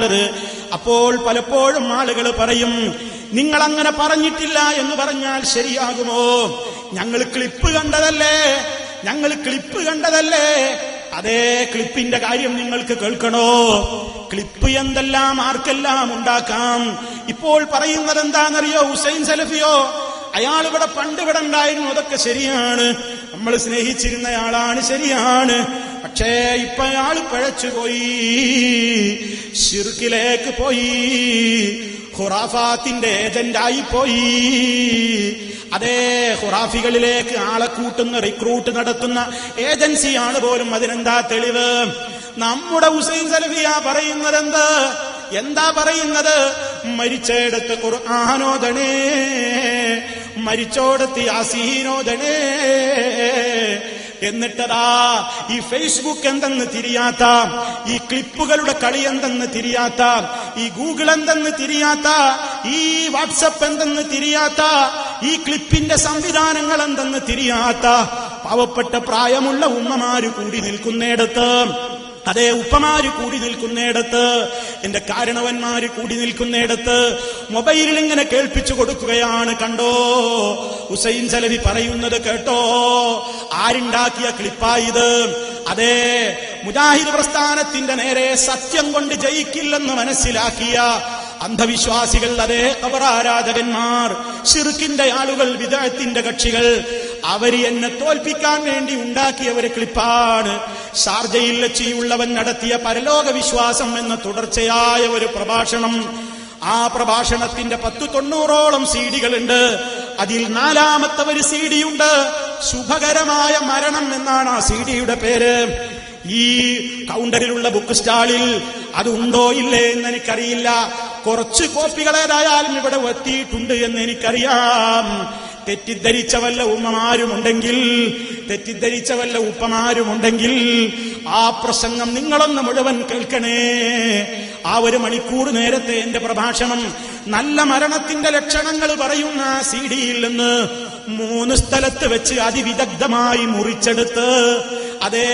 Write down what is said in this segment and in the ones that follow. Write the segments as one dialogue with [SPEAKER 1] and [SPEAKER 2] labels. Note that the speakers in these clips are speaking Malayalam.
[SPEAKER 1] പറയാനുള്ളത് അപ്പോൾ പലപ്പോഴും ആളുകൾ പറയും നിങ്ങൾ അങ്ങനെ പറഞ്ഞിട്ടില്ല എന്ന് പറഞ്ഞാൽ ശരിയാകുമോ? ഞങ്ങൾ ക്ലിപ്പ് കണ്ടതല്ലേ? ഞങ്ങൾ ക്ലിപ്പ് കണ്ടതല്ലേ? അതേ ക്ലിപ്പിന്റെ കാര്യം നിങ്ങൾക്ക് കേൾക്കണോ? ക്ലിപ്പ് എന്തെല്ലാം ആർക്കെല്ലാം ഉണ്ടാക്കാം? ഇപ്പോൾ പറയുന്നത് എന്താണെന്നറിയോ? ഹുസൈൻ സലഫിയോ? അയാൾ ഇവിടെ പണ്ട് ഇവിടെ ഉണ്ടായിരുന്നു. അതൊക്കെ ശരിയാണ്. നമ്മൾ സ്നേഹിച്ചിരുന്നയാളാണ് ശരിയാണ്. പക്ഷേ ഇപ്പൊ പിഴച്ചുപോയി ഷിർക്കിലേക്ക് പോയി. ഖുറാഫാത്തിന്റെ ഏജന്റായി പോയി. അതേ ഖുറാഫികളിലേക്ക് ആളെ കൂട്ടുന്ന റിക്രൂട്ട് നടത്തുന്ന ഏജൻസിയാണ് പോലും അതിനെന്താ തെളിവ്? നമ്മുടെ ഹുസൈൻ സലഫിയ പറയുന്നത് എന്ത് എന്താ പറയുന്നത്? മരിച്ചയിടത്ത് ഖുർആാനോദണേ മരിച്ചോടത്ത് യാസീനോദണേ എന്നിട്ടതാ ഈ ഫേസ്ബുക്ക് എന്തെന്ന് തിരിയാത്ത ഈ ക്ലിപ്പുകളുടെ കളി എന്തെന്ന് തിരിയാത്ത ഈ ഗൂഗിൾ എന്തെന്ന് തിരിയാത്ത ഈ വാട്സപ്പ് എന്തെന്ന് തിരിയാത്ത ഈ ക്ലിപ്പിന്റെ സംവിധാനങ്ങൾ എന്തെന്ന് തിരിയാത്ത പാവപ്പെട്ട പ്രായമുള്ള ഉമ്മമാര് കൂടി നിൽക്കുന്നിടത്ത് അതേ ഉപ്പമാര് കൂടി നിൽക്കുന്നിടത്ത് എന്റെ കാരണവന്മാര് കൂടി നിൽക്കുന്നിടത്ത് മൊബൈലിൽ ഇങ്ങനെ കേൾപ്പിച്ചു കൊടുക്കുകയാണ് കണ്ടോ? ഹുസൈൻ സലവി പറയുന്നത് കേട്ടോ? ആരുണ്ടാക്കിയ ക്ലിപ്പായത് അതെ മുജാഹിദ് പ്രസ്ഥാനത്തിന്റെ നേരെ സത്യം കൊണ്ട് ജയിക്കില്ലെന്ന് മനസ്സിലാക്കിയ അന്ധവിശ്വാസികൾ അതേ കബറാരാധകന്മാർ ഷിർക്കിന്റെ ആളുകൾ വിദഗ്ധത്തിന്റെ കക്ഷികൾ അവർ എന്നെ തോൽപ്പിക്കാൻ വേണ്ടി ഉണ്ടാക്കിയ ഒരു ക്ലിപ്പാണ്. ഷാർജയിൽ വെച്ചിയുള്ളവൻ നടത്തിയ പരലോക വിശ്വാസം എന്ന തുടർച്ചയായ ഒരു പ്രഭാഷണം. ആ പ്രഭാഷണത്തിന്റെ പത്തു തൊണ്ണൂറോളം സീഡികളുണ്ട്. അതിൽ നാലാമത്തെ ഒരു സീഡിയുണ്ട്. ശുഭകരമായ മരണം എന്നാണ് ആ സീഡിയുടെ പേര്. ഈ കൗണ്ടറിലുള്ള ബുക്ക് സ്റ്റാളിൽ അതുണ്ടോ ഇല്ലേ എന്ന് എനിക്കറിയില്ല. കുറച്ച് കോപ്പികൾ ഏതായാലും ഇവിടെ എത്തിയിട്ടുണ്ട് എന്ന് എനിക്കറിയാം. തെറ്റിദ്ധരിച്ച വല്ല ഉമ്മമാരുമുണ്ടെങ്കിൽ തെറ്റിദ്ധരിച്ച വല്ല ഉപ്പമാരുമുണ്ടെങ്കിൽ ആ പ്രസംഗം നിങ്ങളൊന്ന് മുഴുവൻ കേൾക്കണേ. ആ ഒരു മണിക്കൂർ നേരത്തെ എന്റെ പ്രഭാഷണം നല്ല മരണത്തിന്റെ ലക്ഷണങ്ങൾ പറയുന്ന സി ഡിയിൽ നിന്ന് മൂന്ന് സ്ഥലത്ത് വെച്ച് അതിവിദഗ്ധമായി മുറിച്ചെടുത്ത് അതെ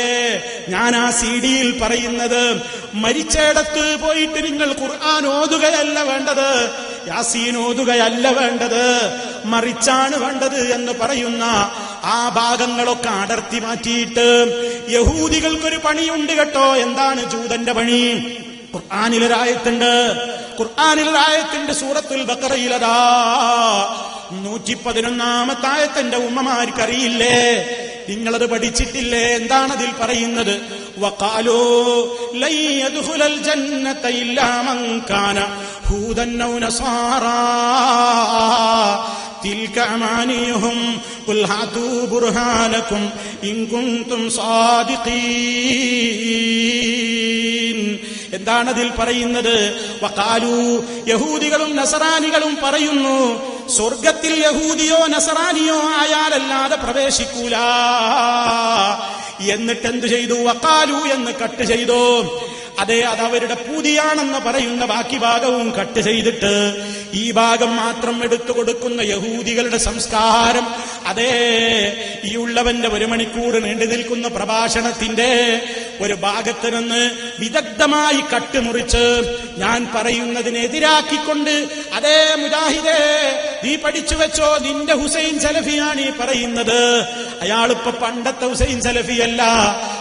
[SPEAKER 1] ഞാൻ ആ സി ഡിയിൽ പറയുന്നത് മരിച്ചയിടത്ത് പോയിട്ട് നിങ്ങൾ ഖുർആൻ ഓതുകയല്ല വേണ്ടത് യാസീൻ ഓതുകയല്ല വേണ്ടത് മറിച്ചാണ് വേണ്ടത് എന്ന് പറയുന്ന ആ ഭാഗങ്ങളൊക്കെ അടർത്തി മാറ്റിയിട്ട് യഹൂദികൾക്കൊരു പണിയുണ്ട് കേട്ടോ. എന്താണ് ജൂതന്റെ പണി? ഖുർആാനിലൊരായത്തുണ്ട് ഖുർആാനിലൊരായത്തിന്റെ സൂറത്തുൽ ബക്കറയിലതാ നൂറ്റി പതിനൊന്നാമത്തായത്തിന്റെ ഉമ്മമാർക്കറിയില്ലേ? നിങ്ങളത് പഠിച്ചിട്ടില്ലേ? എന്താണ് അതിൽ പറയുന്നത് വക്കാലോ ലയ്യദ്ഖുലൽ ജന്നത ഇല്ലാ മൻ കാന ഹൂദൻ ഔ നസാറാ تلك أمانيهم قل هاتوا برهانكم إن كنتم صادقين എന്താണ് അതിൽ പറയുന്നത് വക്കാലു യഹൂദികളും നസറാനികളും പറയുന്നു സ്വർഗത്തിൽ യഹൂദിയോ നസറാനിയോ ആയാലല്ലാതെ പ്രവേശിക്കൂല എന്നിട്ട് എന്തു ചെയ്തു വക്കാലു എന്ന് കട്ട് ചെയ്തു അതെ അത് അവരുടെ പൂതിയാണെന്ന് പറയുന്ന ബാക്കി ഭാഗവും കട്ട് ചെയ്തിട്ട് ഈ ഭാഗം മാത്രം എടുത്തു കൊടുക്കുന്ന യഹൂദികളുടെ സംസ്കാരം. അതേ ഈ ഉള്ളവന്റെ ഒരു മണിക്കൂർ നീണ്ടു നിൽക്കുന്ന പ്രഭാഷണത്തിന്റെ ഒരു ഭാഗത്ത് നിന്ന് വിദഗ്ധമായി കട്ടുമുറിച്ച് ഞാൻ പറയുന്നതിനെതിരാക്കിക്കൊണ്ട് അതേ മുജാഹിദേ നീ പഠിച്ചു വെച്ചോ നിന്റെ ഹുസൈൻ സലഫിയാണ് ഈ പറയുന്നത്. അയാളിപ്പോ പണ്ടത്തെ ഹുസൈൻ സലഫിയല്ല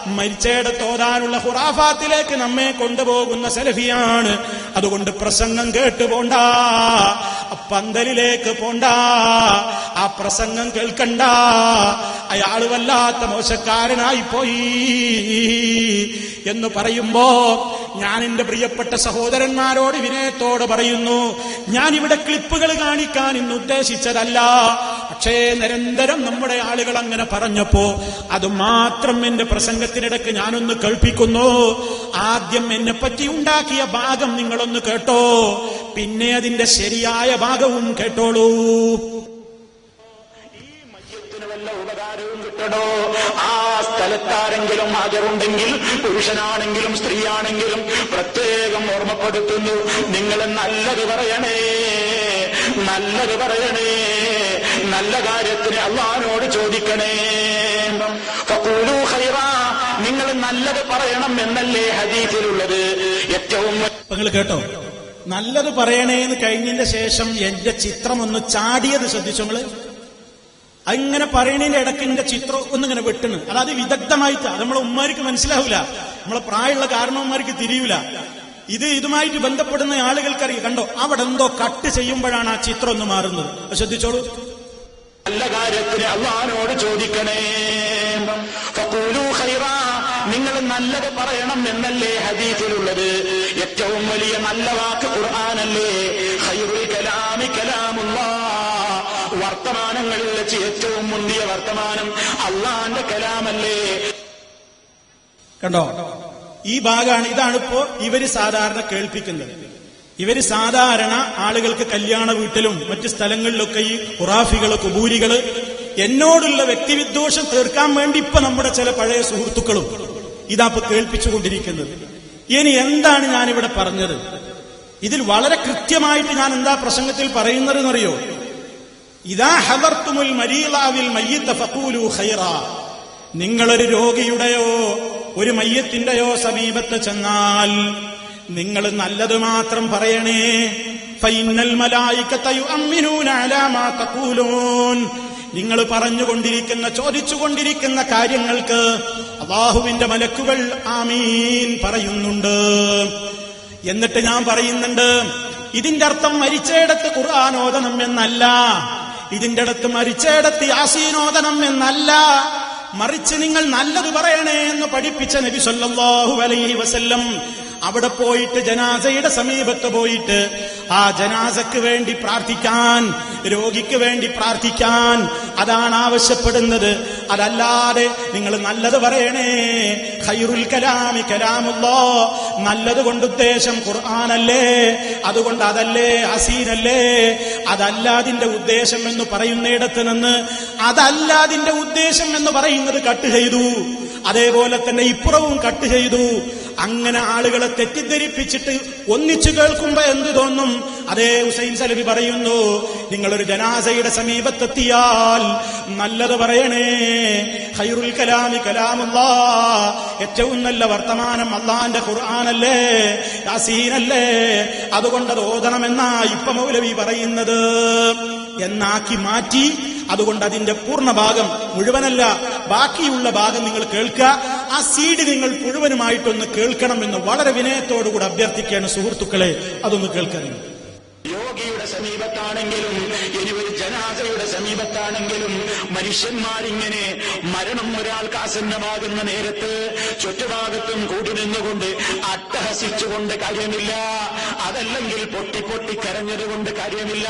[SPEAKER 1] മരിച്ചയുടെ തോതാനുള്ള ഹുറാഫാത്തിലേക്ക് നമ്മെ കൊണ്ടുപോകുന്ന സലഫിയാണ്. അതുകൊണ്ട് പ്രസംഗം കേട്ടു പോണ്ട പന്തലിലേക്ക് പോണ്ട. ആ പ്രസംഗം കേൾക്കണ്ട. അയാൾ വല്ലാത്ത മോശക്കാരനായി പോയി. എന്ന് പറയുമ്പോ ഞാൻ എന്റെ പ്രിയപ്പെട്ട സഹോദരന്മാരോട് വിനയത്തോട് പറയുന്നു ഞാൻ ഇവിടെ ക്ലിപ്പുകൾ കാണിക്കാൻ ഇന്ന് ഉദ്ദേശിച്ചതല്ല. പക്ഷേ നിരന്തരം നമ്മുടെ ആളുകൾ അങ്ങനെ പറഞ്ഞപ്പോ അത് മാത്രം എന്റെ പ്രസംഗത്തിനിടക്ക് ഞാനൊന്ന് കേൾപ്പിക്കുന്നു. ആദ്യം എന്നെ പറ്റി ഉണ്ടാക്കിയ ഭാഗം നിങ്ങളൊന്ന് കേട്ടോ. പിന്നെ അതിന്റെ ശരിയായ ഭാഗവും കേട്ടോളൂ.
[SPEAKER 2] ഉപകാരവും കിട്ടണോ? ആ സ്ഥലത്താരെങ്കിലും ഹാജരുണ്ടെങ്കിൽ പുരുഷനാണെങ്കിലും സ്ത്രീയാണെങ്കിലും പ്രത്യേകം ഓർമ്മപ്പെടുത്തുന്നു. നിങ്ങൾ നല്ലത് പറയണേ നല്ലത് പറയണേ. നല്ല കാര്യത്തിന് അള്ളഹാനോട് ചോദിക്കണേ. നിങ്ങൾ നല്ലത് പറയണം എന്നല്ലേ ഹദീസിലുള്ളത്. ഏറ്റവും
[SPEAKER 1] നിങ്ങൾ കേട്ടോ നല്ലത് പറയണേന്ന് കഴിഞ്ഞതിന്റെ ശേഷം എന്റെ ചിത്രം ഒന്ന് ചാടിയത് ശ്രദ്ധിച്ചു നിങ്ങൾ അങ്ങനെ പറയണതിന്റെ ഇടയ്ക്ക് എന്റെ ചിത്രം ഒന്നിങ്ങനെ വെട്ടണ് അതായത് വിദഗ്ധമായിട്ട് അത് നമ്മളെ ഉമ്മാർക്ക് മനസ്സിലാവില്ല നമ്മളെ പ്രായമുള്ള കാരണവന്മാർക്ക് തിരിയൂല. ഇത് ഇതുമായിട്ട് ബന്ധപ്പെടുന്ന ആളുകൾക്കറിയാം. കണ്ടോ അവിടെ എന്തോ കട്ട് ചെയ്യുമ്പോഴാണ് ആ ചിത്രം ഒന്ന് മാറുന്നത്. ശ്രദ്ധിച്ചോളൂ.
[SPEAKER 2] നല്ല കാര്യത്തിന് അള്ളഹാനോട് ചോദിക്കണേ. നിങ്ങൾ നല്ലത് പറയണം എന്നല്ലേ ഹദീസിലുള്ളത്. ഏറ്റവും വലിയ നല്ല വാക്ക് ഖുർആാനല്ലേ? ഖൈറുൽ കലാമി കലാമുള്ള വർത്തമാനങ്ങളിൽ വെച്ച് ഏറ്റവും മുന്തിയ വർത്തമാനം അള്ളാന്റെ കലാമല്ലേ?
[SPEAKER 1] കണ്ടോ? ഈ ഭാഗമാണ് ഇതാണിപ്പോ ഇവർ സാധാരണ കേൾപ്പിക്കുന്നത്. ഇവർ സാധാരണ ആളുകൾക്ക് കല്യാണ വീട്ടിലും മറ്റ് സ്ഥലങ്ങളിലൊക്കെ ഈ ഖുറാഫികൾ കുബൂരികൾ എന്നോടുള്ള വ്യക്തിവിദ്വേഷം തീർക്കാൻ വേണ്ടി ഇപ്പൊ നമ്മുടെ ചില പഴയ സുഹൃത്തുക്കളും ഇതാ ഇപ്പൊ കേൾപ്പിച്ചുകൊണ്ടിരിക്കുന്നത്. ഇനി എന്താണ് ഞാനിവിടെ പറഞ്ഞത്? ഇതിൽ വളരെ കൃത്യമായിട്ട് ഞാൻ എന്താ പ്രസംഗത്തിൽ പറയുന്നത് എന്നറിയോ ഇതാ ഹവർത്തുമുൽ മരീലാവിൽ മയ്യത്ത ഫഖൂലു ഹൈറ നിങ്ങളൊരു രോഗിയുടെയോ ഒരു മയ്യത്തിന്റെയോ സമീപത്ത് ചെന്നാൽ നിങ്ങൾ നല്ലത് മാത്രം പറയണേ. ഫൈനൽ മലായിക്കത്തയു യുഅമ്മിനൂന അലാ മാ തഖൂലൂൻ. നിങ്ങൾ പറഞ്ഞുകൊണ്ടിരിക്കുന്ന ചോദിച്ചുകൊണ്ടിരിക്കുന്ന കാര്യങ്ങൾക്ക് അള്ളാഹുവിന്റെ മലക്കുകൾ ആമീൻ പറയുന്നുണ്ട്. എന്നിട്ട് ഞാൻ പറയുന്നുണ്ട് ഇതിന്റെ അർത്ഥം മരിച്ചയിടത്ത് ഖുർആാനോദനം എന്നല്ല. ഇതിന്റെ അടുത്ത് മരിച്ചയിടത്ത് യാസീനോദനം എന്നല്ല. മറിച്ച് നിങ്ങൾ നല്ലത് പറയണേ എന്ന് പഠിപ്പിച്ച നബി സല്ലല്ലാഹു അലൈഹി വസല്ലം അവിടെ പോയിട്ട് ജനാസയുടെ സമീപത്ത് പോയിട്ട് ആ ജനാസക്ക് വേണ്ടി പ്രാർത്ഥിക്കാൻ രോഗിക്ക് വേണ്ടി പ്രാർത്ഥിക്കാൻ അതാണ് ആവശ്യപ്പെടുന്നത്. അതല്ലാതെ നിങ്ങൾ നല്ലത് പറയണേ. ഖൈറുൽ കലാമി കലാമുല്ലോ. നല്ലത് കൊണ്ട് ഉദ്ദേശം ഖുർആാനല്ലേ? അതുകൊണ്ട് അതല്ലേ ഹസീനല്ലേ? അതല്ല അതിന്റെ ഉദ്ദേശം എന്ന് പറയുന്നിടത്ത് നിന്ന് അതല്ല അതിന്റെ ഉദ്ദേശം എന്ന് പറയുന്നത് കട്ട് ചെയ്തു. അതേപോലെ തന്നെ ഇപ്പുറവും കട്ട് ചെയ്തു. അങ്ങനെ ആളുകളെ തെറ്റിദ്ധരിപ്പിച്ചിട്ട് ഒന്നിച്ചു കേൾക്കുമ്പോ എന്തു തോന്നും? അതേ ഹുസൈൻ സലബി പറയുന്നു നിങ്ങളൊരു ജനാസയുടെ സമീപത്തെത്തിയാൽ നല്ലത് പറയണേ. ഹൈറുൽ കലാമി കലാമുള്ള ഏറ്റവും നല്ല വർത്തമാനം അള്ളാന്റെ ഖുർആാനല്ലേ യാസീനല്ലേ? അതുകൊണ്ട് അത് ഓതണമെന്നാ ഇപ്പൊ മൗലവി പറയുന്നത്. എന്നാക്കി മാറ്റി അതുകൊണ്ട് അതിന്റെ പൂർണ ഭാഗം മുഴുവനല്ല ബാക്കിയുള്ള ഭാഗം നിങ്ങൾ കേൾക്കുക. ആ സീഡ് നിങ്ങൾ മുഴുവനുമായിട്ടൊന്ന് കേൾക്കണമെന്ന് വളരെ വിനയത്തോടുകൂടി അഭ്യർത്ഥിക്കുകയാണ് സുഹൃത്തുക്കളെ. അതൊന്ന് കേൾക്കണം
[SPEAKER 2] യോഗിയുടെ സമീപത്താണെങ്കിലും സമീപത്താണെങ്കിലും മനുഷ്യന്മാരിങ്ങനെ മരണം ഒരാൾക്ക് ആസന്നമാകുന്ന നേരത്ത് ചുറ്റുഭാഗത്തും കൂടി നിന്നുകൊണ്ട് അട്ടഹസിച്ചുകൊണ്ട് കാര്യമില്ല. അതല്ലെങ്കിൽ പൊട്ടി പൊട്ടി കരഞ്ഞതുകൊണ്ട് കാര്യമില്ല.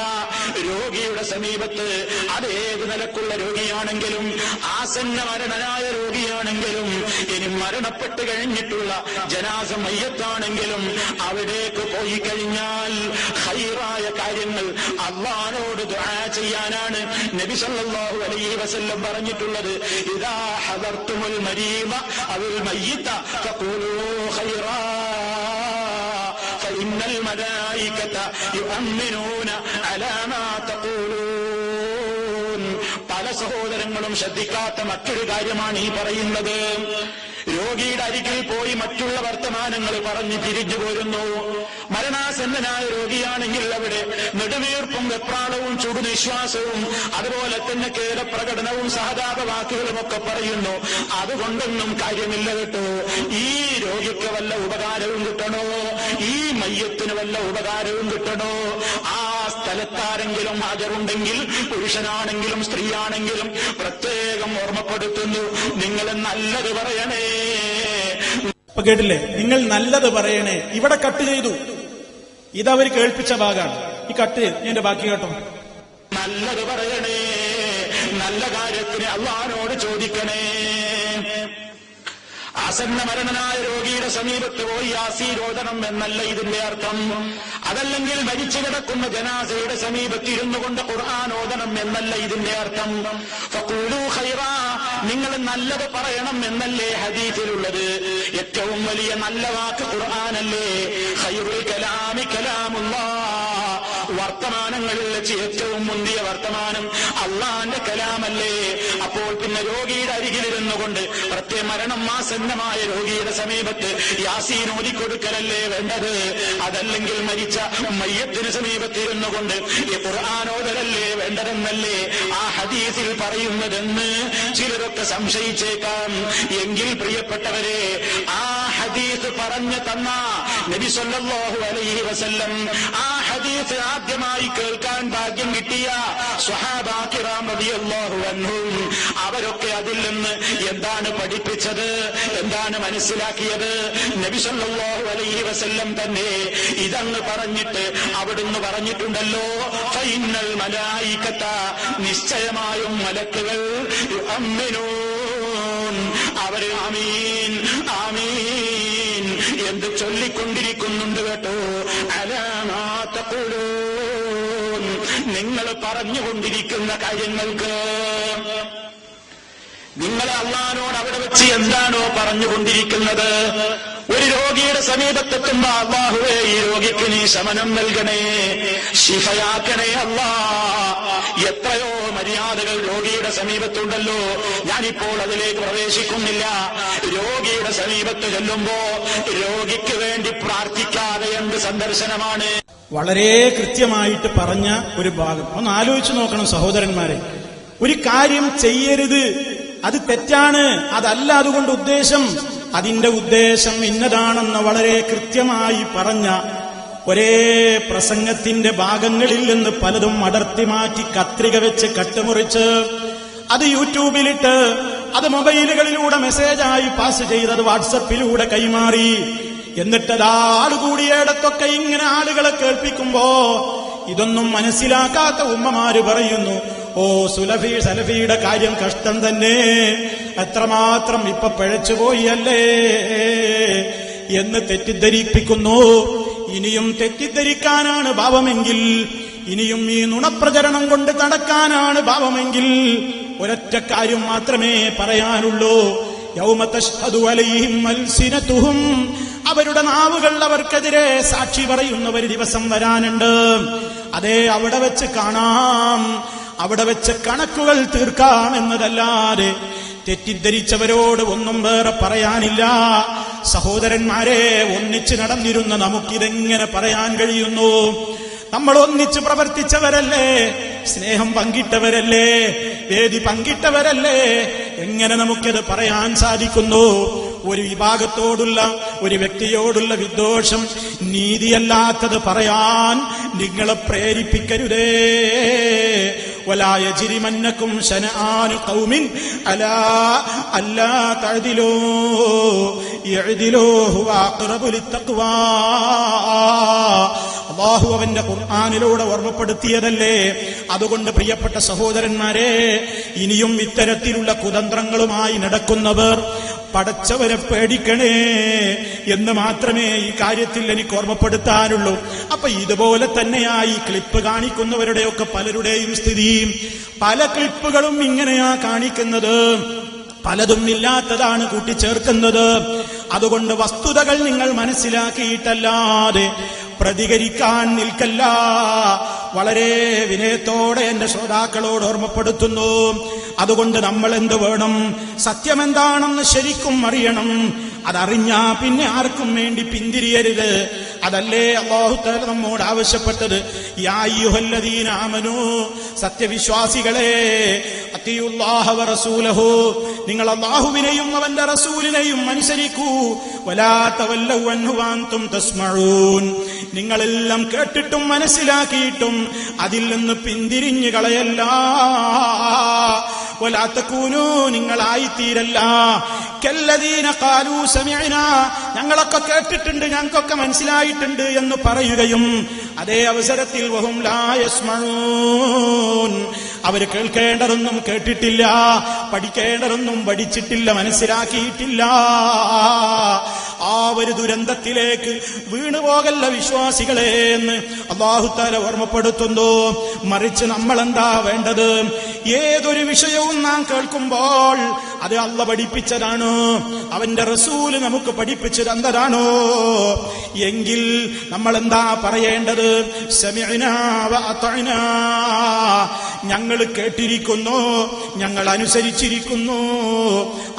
[SPEAKER 2] രോഗിയുടെ സമീപത്ത് അത് ഏത് നിലക്കുള്ള രോഗിയാണെങ്കിലും ആസന്ന മരണനായ രോഗിയാണെങ്കിലും ഇനി മരണപ്പെട്ട് കഴിഞ്ഞിട്ടുള്ള ജനാസ മയ്യത്താണെങ്കിലും അവിടേക്ക് പോയി കഴിഞ്ഞാൽ ഹൈറായ കാര്യങ്ങൾ അള്ളഹാനോട് ദുആ ചെയ്യാനാണ് നബി സല്ലല്ലാഹു അലൈഹി വസല്ലം പറഞ്ഞിട്ടുള്ളത് ഇദാ ഹദർത്തുമുൽ മരീമ അവൽ മയ്യിത ഫഖൂലൂ ഖൈറാ فإن الملائكة يؤمنون على ما تقولون പല സഹോദരങ്ങളും ശ്രദ്ധിക്കാത്ത മറ്റൊരു കാര്യമാണ് ഈ പറയുന്നത് രോഗിയുടെ അരികിൽ പോയി മറ്റുള്ള വർത്തമാനങ്ങൾ പറഞ്ഞ് തിരിഞ്ഞു പോരുന്നു. മരണാസന്നനായ രോഗിയാണെങ്കിൽ അവിടെ നെടുവീർപ്പും വെപ്രാളവും ചുടുനിശ്വാസവും അതുപോലെ തന്നെ കേരപ്രകടനവും സഹതാപ വാക്കുകളും ഒക്കെ പറയുന്നു. അതുകൊണ്ടൊന്നും കാര്യമില്ല കേട്ടോ. ഈ രോഗിക്ക് വല്ല ഉപകാരവും കിട്ടണോ? ഈ മയ്യത്തിന് വല്ല ഉപകാരവും കിട്ടണോ? ആ സ്ഥലത്താരെങ്കിലും ഹാജരുണ്ടെങ്കിൽ പുരുഷനാണെങ്കിലും സ്ത്രീയാണെങ്കിലും പ്രത്യേകം ഓർമ്മപ്പെടുത്തുന്നു. നിങ്ങൾ നല്ലത് പറയണേ.
[SPEAKER 1] ഇപ്പൊ കേട്ടില്ലേ? നിങ്ങൾ നല്ലത് പറയണേ. ഇവിടെ കട്ട് ചെയ്തു. ഇതവർ കേൾപ്പിച്ച ഭാഗമാണ്. ഈ കട്ട് എന്റെ ബാക്കി കേട്ടോ.
[SPEAKER 2] നല്ലത് പറയണേ. നല്ല കാര്യത്തിന് അള്ളഹാനോട് ചോദിക്കണേ. ആസന്ന മരണനായ രോഗിയുടെ സമീപത്ത് പോയി ആസീരോധനം എന്നല്ല ഇതിന്റെ അർത്ഥം. അതല്ലെങ്കിൽ മരിച്ചു കിടക്കുന്ന ജനാസയുടെ സമീപത്ത് ഇരുന്നു കൊണ്ട് ഖുർആാനോദനം എന്നല്ല ഇതിന്റെ അർത്ഥം. നിങ്ങൾ നല്ലത് പറയണം എന്നല്ലേ ഹദീസിലുള്ളത്. ഏറ്റവും വലിയ നല്ല വാക്ക് ഖുർആാനല്ലേ? ഖൈറുൽ കലാമി കലാമുല്ലാ വർത്തമാനങ്ങളിൽ വെച്ച് ഏറ്റവും മുന്തിയ വർത്തമാനം അള്ളാന്റെ കലാമല്ലേ? അപ്പോൾ പിന്നെ രോഗിയുടെ അരികിലിരുന്നു കൊണ്ട് പ്രത്യേക മരണം ആസന്നമായ രോഗിയുടെ സമീപത്ത് യാസീൻ ഓതിക്കൊടുക്കലല്ലേ വേണ്ടത്? അതല്ലെങ്കിൽ മരിച്ച മയ്യത്തിന് സമീപത്തിരുന്നു കൊണ്ട് ഈ ഖുർആാനോദരല്ലേ വേണ്ടതെന്നല്ലേ ആ ഹദീസിൽ പറയുന്നതെന്ന് ചിലരൊക്കെ സംശയിച്ചേക്കാം. എങ്കിൽ പ്രിയപ്പെട്ടവരെ പറഞ്ഞു തന്ന നബി സല്ലല്ലാഹു അലൈഹി വസല്ലം ആ ഹദീസ് ആദ്യമായി കേൾക്കാൻ ഭാഗ്യം കിട്ടിയ അൻഹും. അവരൊക്കെ അതിൽ നിന്ന് എന്താണ് പഠിപ്പിച്ചത്? എന്താണ് മനസ്സിലാക്കിയത്? നബി സല്ലല്ലാഹു അലൈഹി വസല്ലം തന്നെ ഇതങ്ങ് പറഞ്ഞിട്ട് അവിടുന്ന് പറഞ്ഞിട്ടുണ്ടല്ലോ ഫൈനൽ മലായിക്കത്ത നിശ്ചയമായും മലക്കുകൾ യുഅമ്മിനൂൻ. അവരെ അമീ എന്ത് ചൊല്ലിക്കൊണ്ടിരിക്കുന്നുണ്ട് കേട്ടോ? അലാമാത്തൂലൂൻ നിങ്ങൾ പറഞ്ഞുകൊണ്ടിരിക്കുന്ന കാര്യങ്ങൾക്ക് നിങ്ങൾ അള്ളഹാനോട് അവിടെ വെച്ച് എന്താണോ പറഞ്ഞുകൊണ്ടിരിക്കുന്നത്? ഒരു രോഗിയുടെ സമീപത്തെത്തുമ്പോ അള്ളാഹുവേ ഈ രോഗിക്ക് നീ ശമനം നൽകണേ ശിഫയാക്കണേ അല്ലാ എത്രയോ മര്യാദകൾ രോഗിയുടെ സമീപത്തുണ്ടല്ലോ. ഞാനിപ്പോൾ അതിലേക്ക് പ്രവേശിക്കുന്നില്ല. രോഗിയുടെ സമീപത്ത് ചെല്ലുമ്പോ രോഗിക്ക് വേണ്ടി പ്രാർത്ഥിക്കാതെ എന്ത് സന്ദർശനമാണ്?
[SPEAKER 1] വളരെ കൃത്യമായിട്ട് പറഞ്ഞ ഒരു ഭാഗം. ഒന്ന് ആലോചിച്ചു നോക്കണം സഹോദരന്മാരെ. ഒരു കാര്യം ചെയ്യരുത്. അത് തെറ്റാണ്. അതല്ല അതുകൊണ്ട് ഉദ്ദേശം. അതിന്റെ ഉദ്ദേശം ഇന്നതാണെന്ന് വളരെ കൃത്യമായി പറഞ്ഞ ഒരേ പ്രസംഗത്തിന്റെ ഭാഗങ്ങളിൽ നിന്ന് പലതും അടർത്തി മാറ്റി കത്രിക വെച്ച് കട്ടുമുറിച്ച് അത് യൂട്യൂബിലിട്ട് അത് മൊബൈലുകളിലൂടെ മെസ്സേജായി പാസ് ചെയ്തത് വാട്സപ്പിലൂടെ കൈമാറി. എന്നിട്ടത് ആളുകൂടിയിടത്തൊക്കെ ഇങ്ങനെ ആളുകളെ കേൾപ്പിക്കുമ്പോ ഇതൊന്നും മനസ്സിലാക്കാത്ത ഉമ്മമാര് പറയുന്നു ഓ സുലഫി സലഫിയുടെ കാര്യം കഷ്ടം തന്നെ. എത്രമാത്രം ഇപ്പൊ പിഴച്ചുപോയി അല്ലേ എന്ന് തെറ്റിദ്ധരിപ്പിക്കുന്നു. ഇനിയും തെറ്റിദ്ധരിക്കാനാണ് ഭാവമെങ്കിൽ ഇനിയും ഈ നുണപ്രചരണം കൊണ്ട് നടക്കാനാണ് ഭാവമെങ്കിൽ ഒരൊറ്റ കാര്യം മാത്രമേ പറയാനുള്ളൂ. യൗമ തശ്ഹദു അലൈഹിം അൽസിനതുഹും അവരുടെ നാവുകൾ അവർക്കെതിരെ സാക്ഷി പറയുന്ന ഒരു ദിവസം വരാനുണ്ട്. അതേ അവിടെ വെച്ച് കാണാം. അവിടെ വെച്ച് കണക്കുകൾ തീർക്കാം എന്നതല്ലാതെ തെറ്റിദ്ധരിച്ചവരോട് ഒന്നും വേറെ പറയാനില്ല. സഹോദരന്മാരെ ഒന്നിച്ച് നടന്നിരുന്ന നമുക്കിതെങ്ങനെ പറയാൻ കഴിയുന്നു? നമ്മൾ ഒന്നിച്ച് പ്രവർത്തിച്ചവരല്ലേ? സ്നേഹം പങ്കിട്ടവരല്ലേ? വേദി പങ്കിട്ടവരല്ലേ? എങ്ങനെ നമുക്കത് പറയാൻ സാധിക്കുന്നു? ഒരു വിഭാഗത്തോടുള്ള ഒരു വ്യക്തിയോടുള്ള വിദ്വേഷം നീതിയല്ലാത്തത് പറയാൻ നിങ്ങളെ പ്രേരിപ്പിക്കരുതേ. അള്ളാഹു അവന്റെ ഖുർആാനിലൂടെ ഓർമ്മപ്പെടുത്തിയതല്ലേ? അതുകൊണ്ട് പ്രിയപ്പെട്ട സഹോദരന്മാരെ ഇനിയും ഇത്തരത്തിലുള്ള കുതന്ത്രങ്ങളുമായി നടക്കുന്നവർ പടച്ചവരെ പേടിക്കണേ എന്ന് മാത്രമേ ഈ കാര്യത്തിൽ എനിക്ക് ഓർമ്മപ്പെടുത്താനുള്ളൂ. അപ്പൊ ഇതുപോലെ തന്നെയായി ക്ലിപ്പ് കാണിക്കുന്നവരുടെയൊക്കെ പലരുടെയും സ്ഥിതി. പല ക്ലിപ്പുകളും ഇങ്ങനെയാ കാണിക്കുന്നത്. പലതും ഇല്ലാത്തതാണ് കൂട്ടിച്ചേർക്കുന്നത്. അതുകൊണ്ട് വസ്തുതകൾ നിങ്ങൾ മനസ്സിലാക്കിയിട്ടല്ലാതെ പ്രതികരിക്കാൻ നിൽക്കല്ല. വളരെ വിനയത്തോടെ എന്റെ ശ്രോതാക്കളോട് ഓർമ്മപ്പെടുത്തുന്നു. അതുകൊണ്ട് നമ്മൾ എന്ത് വേണം? സത്യമെന്താണെന്ന് ശരിക്കും അറിയണം. അതറിഞ്ഞാ പിന്നെ ആർക്കും വേണ്ടി പിന്തിരിയരുത്. അതല്ലേ അള്ളാഹുത്താല നമ്മോട് ആവശ്യപ്പെട്ടത്. യായുഹല്ലദീനാമനു സത്യവിശ്വാസികളെ റസൂലഹു നിങ്ങൾ അള്ളാഹുവിനെയും അവന്റെ റസൂലിനെയും അനുസരിക്കൂ. വലാത്തവല്ലും തസ്മഴൂൻ നിങ്ങളെല്ലാം കേട്ടിട്ടും മനസ്സിലാക്കിയിട്ടും അതിൽ നിന്ന് പിന്തിരിഞ്ഞു കളയല്ല. നിങ്ങളായിത്തീരല്ല. സമയന ഞങ്ങളൊക്കെ കേട്ടിട്ടുണ്ട് ഞങ്ങൾക്കൊക്കെ മനസ്സിലായിട്ടുണ്ട് എന്ന് പറയുകയും അതേ അവസരത്തിൽ വഹും ലായസ്മഴൂൻ അവർ കേൾക്കേണ്ടതൊന്നും കേട്ടിട്ടില്ല പഠിക്കേണ്ടതൊന്നും പഠിച്ചിട്ടില്ല മനസ്സിലാക്കിയിട്ടില്ല. ആ ഒരു ദുരന്തത്തിലേക്ക് വീണുപോകല്ല വിശ്വാസികളെ എന്ന് അള്ളാഹുത്താല ഓർമ്മപ്പെടുത്തുന്നു. മറിച്ച് നമ്മൾ എന്താ വേണ്ടത്? ഏതൊരു വിഷയവും നാം കേൾക്കുമ്പോൾ അത് അല്ല പഠിപ്പിച്ചതാണ്. അവന്റെ റസൂൽ നമുക്ക് പഠിപ്പിച്ചു തന്നതാണോ എങ്കിൽ നമ്മൾ എന്താ പറയേണ്ടത് ഞങ്ങൾ കേട്ടിരിക്കുന്നു ഞങ്ങൾ അനുസരിച്ചിരിക്കുന്നു.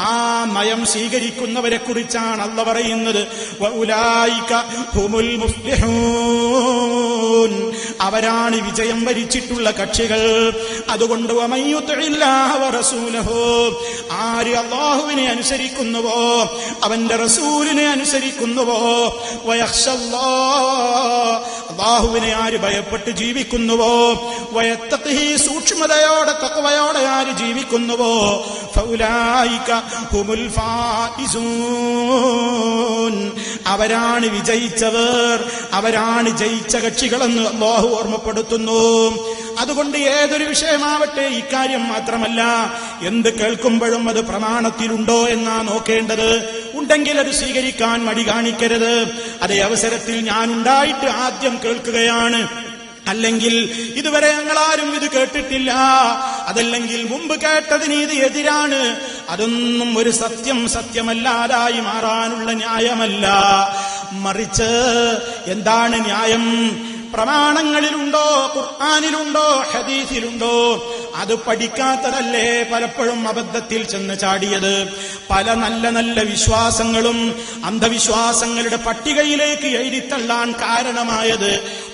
[SPEAKER 1] ആ നയം സ്വീകരിക്കുന്നവരെ കുറിച്ചാണ് അല്ല പറയുന്നത്. ഹുമുൽ മുഫ്ലിഹൂൻ. അവരാണ് വിജയം വരിച്ചിട്ടുള്ള കക്ഷികൾ അതുകൊണ്ട്. ആര് അള്ളാഹുവിനെ അനുസരിക്കുന്നുവോ അവന്റെ റസൂലിനെ അനുസരിക്കുന്നുവോ വയഖ്ഷല്ലാ. അള്ളാഹുവിനെ ആര് ഭയപ്പെട്ട് ജീവിക്കുന്നുവോ? വയത്തഖി സൂക്ഷ്മതയോടെ തക്കവയോടെ ആര് ജീവിക്കുന്നുവോ. അവരാണ് വിജയിച്ചവർ അവരാണ് ജയിച്ച കക്ഷികളെന്ന് അള്ളാഹു ഓർമ്മപ്പെടുത്തുന്നു. അതുകൊണ്ട് ഏതൊരു വിഷയമാവട്ടെ ഇക്കാര്യം മാത്രമല്ല. എന്ത് കേൾക്കുമ്പോഴും അത് പ്രമാണത്തിലുണ്ടോ എന്നാ നോക്കേണ്ടത്. ഉണ്ടെങ്കിൽ അത് സ്വീകരിക്കാൻ മടി കാണിക്കരുത്. അതേ അവസരത്തിൽ ഞാൻ ഉണ്ടായിട്ട് ആദ്യം കേൾക്കുകയാണ്. അല്ലെങ്കിൽ ഇതുവരെ ഞങ്ങളാരും ഇത് കേട്ടിട്ടില്ല. അതല്ലെങ്കിൽ മുമ്പ് കേട്ടതിന് ഇത് എതിരാണ്. അതൊന്നും ഒരു സത്യം സത്യമല്ലാതായി മാറാനുള്ള ന്യായമല്ല. മറിച്ച് എന്താണ് ന്യായം? പ്രമാണങ്ങളിലുണ്ടോ ഖുർആാനിലുണ്ടോ ഹദീസിലുണ്ടോ? അത് പഠിക്കാത്തതല്ലേ പലപ്പോഴും അബദ്ധത്തിൽ ചെന്ന് ചാടിയത്. പല നല്ല നല്ല വിശ്വാസങ്ങളും അന്ധവിശ്വാസങ്ങളുടെ പട്ടികയിലേക്ക് എഴുതിത്തള്ളാൻ കാരണമായത്